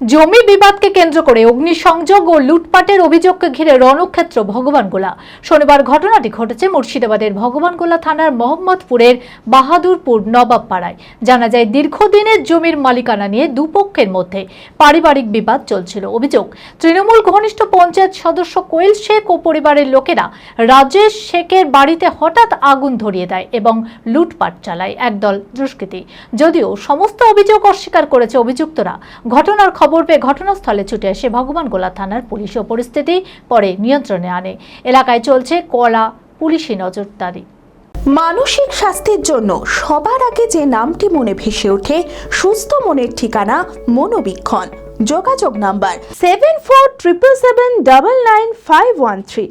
জমি বিবাদকে কেন্দ্র করে অগ্নিসংযোগ ও লুটপাটের অভিযোগকে ঘিরে রণক্ষেত্র ভগবানগোলা শনিবার ঘটনাটি ঘটেছে মুর্শিদাবাদের ভগবানগোলা থানার মোহাম্মদপুরের বাহাদুরপুর নবাবপাড়ায়। জানা যায়, দীর্ঘদিনের জমির মালিকানা নিয়ে দুপক্ষের মধ্যে পারিবারিক বিবাদ চলছিল। অভিযোগ, তৃণমূল ঘনিষ্ঠ পঞ্চায়েত সদস্য কোয়েল শেখ ও পরিবারের লোকেরা রাজেশ শেখের বাড়িতে হঠাৎ আগুন ধরিয়ে দেয় এবং লুটপাট চালায়। একদল দুষ্কৃতী। যদিও সমস্ত অভিযোগ অস্বীকার করেছে অভিযুক্তরা। ঘটনার খবর পেয়ে ঘটনাস্থলে ছুটে এসে ভগবানগোলা থানার পুলিশ ও পরিস্থিতি পরে নিয়ন্ত্রণে আনে। এলাকায় চলছে কলা পুলিশি নজরদারি। মানসিক স্বাস্থ্যের জন্য সবার আগে যে নামটি মনে ভেসে ওঠে, সুস্থ মনের ঠিকানা মনোবীক্ষণ। যোগাযোগ number seven four triple seven double nine five one three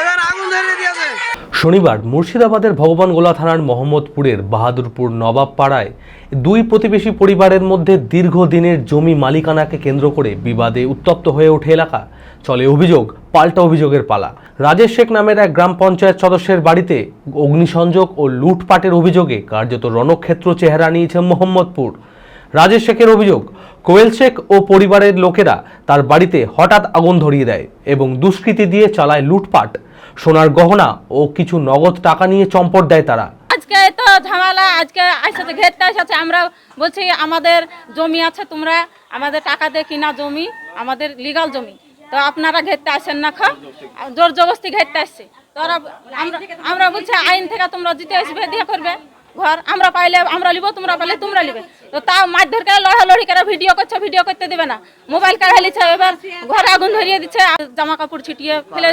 এবার আগুন ধরিয়ে দিয়েছে শনিবার মুর্শিদাবাদের ভগবানগোলা থানার মোহাম্মদপুরের বাহাদুরপুর নবাব পাড়ায় দুই প্রতিবেশী পরিবারের মধ্যে দীর্ঘদিনের জমি মালিকানাকে কেন্দ্র করে বিবাদে উত্তপ্ত হয়ে ওঠে এলাকা। চলে অভিযোগ, পাল্টা অভিযোগের পালা। রাজেশ শেখ নামের এক গ্রাম পঞ্চায়েত সদস্যের বাড়িতে অগ্নিসংযোগ ও লুটপাটের অভিযোগে কার্যত রণক্ষেত্র চেহারা নিয়েছে মোহাম্মদপুর। রাজেশ শেখের অভিযোগ, কোয়েল শেখ ও পরিবারের লোকেরা তার বাড়িতে হঠাৎ আগুন ধরিয়ে দেয় এবং দুষ্কৃতি দিয়ে চালায় লুটপাট। সোনার গহনা ও কিছু নগদ টাকা নিয়ে চম্পট দেয় তারা। আজকে তো ঝামেলা, আজকে আইসাতে ঘেরতে এসেছে আমরা বলছি, আমাদের জমি আছে তোমরা, আমাদের টাকা দিয়ে কিনা জমি, আমাদের লিগাল জমি। তো আপনারা ঘেরতে আসেন না, খা। জোর জবরদস্তি ঘেরতে আসছে। তো আমরা বলছি, আইন থেকে তোমরা জিতে আসবে দিয়ে করবে। ঘর আমরা পাইলে আমরা লিব তোমরা পাইলে তোমরা লিবে তো তাও মারধর করে লড়ালড়ি করে ভিডিও করছে ভিডিও করতে দেবে না। মোবাইল কাড়া লিছে এবার ঘরে আগুন ধরিয়ে দিচ্ছে আর জামা কাপড় ছিটিয়ে ফেলে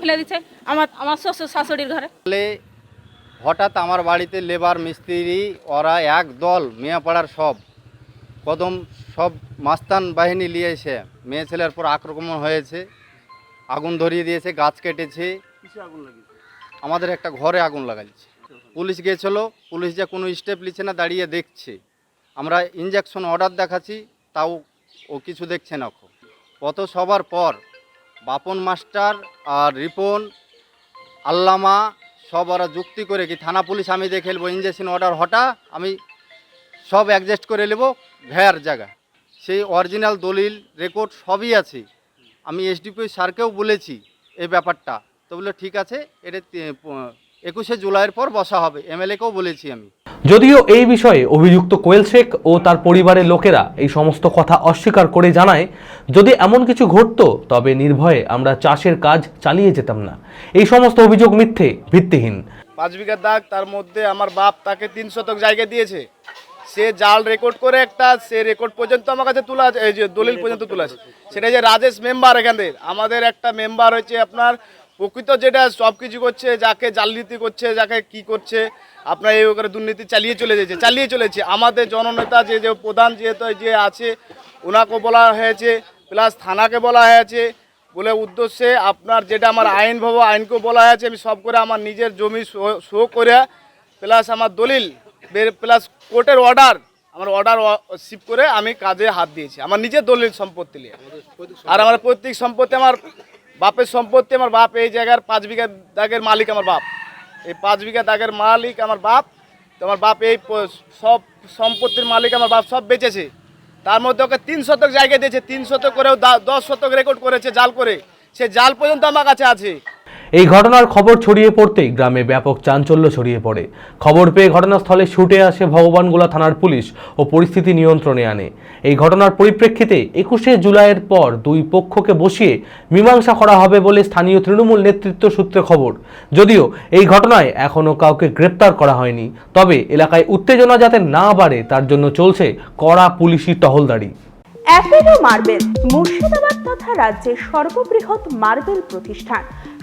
ফেলে দিচ্ছে আমার আমার শ্বশুর শাশুড়ির ঘরে। হঠাৎ আমার বাড়িতে লেবার মিস্ত্রি ওরা এক দল মেয়াপাড়ার সব কদম সব মাস্তান বাহিনী নিয়ে মেয়ে ছেলের পর আক্রমণ হয়েছে আগুন ধরিয়ে দিয়েছে গাছ কেটেছে। আমাদের একটা ঘরে আগুন লাগাইছে। পুলিশ গেছিল পুলিশ যে কোনো স্টেপ নিচ্ছে না দাঁড়িয়ে দেখছে। আমরা ইঞ্জেকশন অর্ডার দেখাচ্ছি, তাও ও কিছু দেখছে না সবার পর বাপন মাস্টার আর রিপন, আল্লামা সব ওরা যুক্তি করে কি, থানা পুলিশ, আমি দেখে নেব ইঞ্জেকশন অর্ডার হটা, আমি সব অ্যাডজাস্ট করে নেব ভ্যার জায়গা। সেই অরিজিনাল দলিল রেকর্ড সবই আছে। আমি এসডিপি স্যারকেও বলেছি এই ব্যাপারটা। তো বলল, ঠিক আছে, এটা একুশে জুলাইয়ের পর বসা হবে এমএলএকেও বলেছি আমি। যদিও এই বিষয়ে অভিযুক্ত কোয়েল শেখ ও তার পরিবারের লোকেরা এই সমস্ত কথা অস্বীকার করে জানায় যদি এমন কিছু ঘটতো তবে নির্ভয়ে আমরা চাষের কাজ চালিয়ে যেতাম না। এই সমস্ত অভিযোগ মিথ্যে ভিত্তিহীন। পাঁচ বিঘা দাগ তার মধ্যে আমার বাপ তাকে তিন শতক জায়গা দিয়েছে। সে জাল রেকর্ড করে একটা সে রেকর্ড পর্যন্ত আমার কাছে তোলা আছে, এই যে দলিল পর্যন্ত তোলা আছে। সেটা যে রাজেশ মেম্বার এখানে। আমাদের একটা মেম্বার হয়েছে আপনার প্রকৃত যেটা সব কিছু করছে, যাকে জালনীতি করছে, যাকে কি করছে, আপনার এই করে দুর্নীতি চালিয়ে চলে যাচ্ছে, চালিয়ে চলেছে। আমাদের জননেতা যে যে প্রধান যেহেতু যে আছে ওনাকে বলা হয়েছে, প্লাস থানাকে বলা হয়েছে, বলে উদ্দেশ্যে আপনার যেটা আমার আইন ভাবো আইনকেও বলা হয়েছে, আমি সব করে আমার নিজের জমি শো করে, প্লাস আমার দলিল প্লাস কোর্টের অর্ডার, আমার অর্ডার শিপ করে আমি কাজে হাত দিয়েছি, আমার নিজের দলিল সম্পত্তি নিয়ে। আর আমার পৈতৃক সম্পত্তি আমার বাপের সম্পত্তি আমার বাপ, এই জায়গার পাঁচ বিঘা দাগের মালিক আমার বাপ। এই পাঁচ বিঘা দাগের মালিক আমার বাপ, তো আমার বাপ এই সব সম্পত্তির মালিক আমার বাপ সব বেঁচেছে। তার মধ্যে ওকে তিন শতক জায়গায় দিয়েছে, তিন শতক করেও দশ শতক রেকর্ড করেছে জাল করে। সে জাল পর্যন্ত আমার কাছে আছে। এই ঘটনার খবর ছড়িয়ে পড়তেই গ্রামে ব্যাপক চাঞ্চল্য ছড়িয়ে পড়ে। খবর পেয়ে ঘটনাস্থলে ছুটে আসে ভগবানগোলা থানার পুলিশ ও পরিস্থিতি নিয়ন্ত্রণে আনে। এই ঘটনার পরিপ্রেক্ষিতে একুশে জুলাইয়ের পর দুই পক্ষকে বসিয়ে মীমাংসা করা হবে বলে স্থানীয় তৃণমূল নেতৃত্ব সূত্রে খবর। যদিও এই ঘটনায় এখনও কাউকে গ্রেপ্তার করা হয়নি। তবে এলাকায় উত্তেজনা যাতে না বাড়ে, তার জন্য চলছে কড়া পুলিশি টহলদারি। অ্যাপেলো মার্বেল মুর্শিদাবাদ তথা রাজ্যের সর্ববৃহৎ মার্বেল প্রতিষ্ঠান।